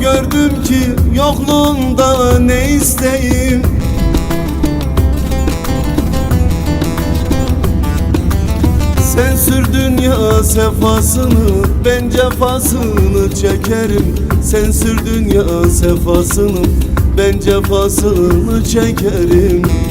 gördüm ki yokluğunda ne isteyim? Sen sür dünya sefasını ben cefasını çekerim. Sen sür dünya sefasını ben cefasını çekerim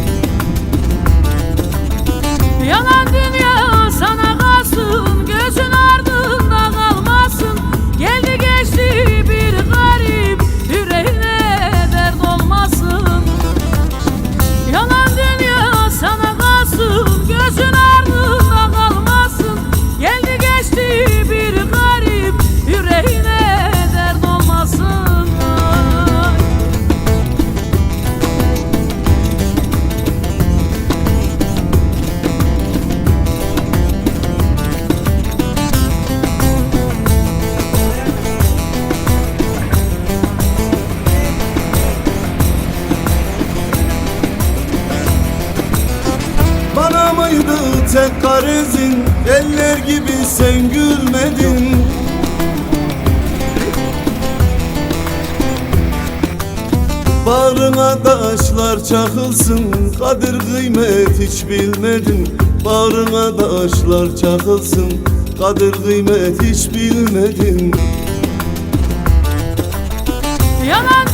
tek garezin Eller gibi sen gülmedin. Bağrına taşlar çakılsın Kadir kıymet hiç bilmedin. Bağrına taşlar çakılsın Kadir kıymet hiç bilmedin. Yalan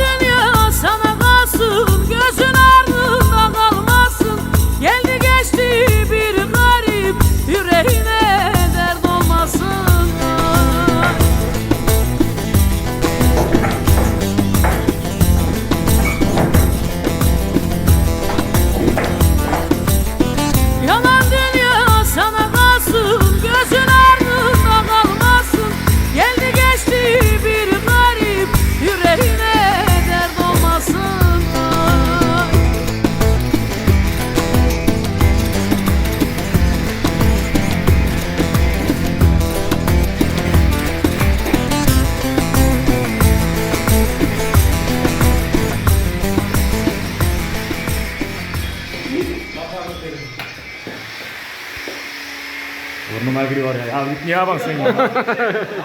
Yalan Burnuma giriyor ya. Ya git niye bak sen ya.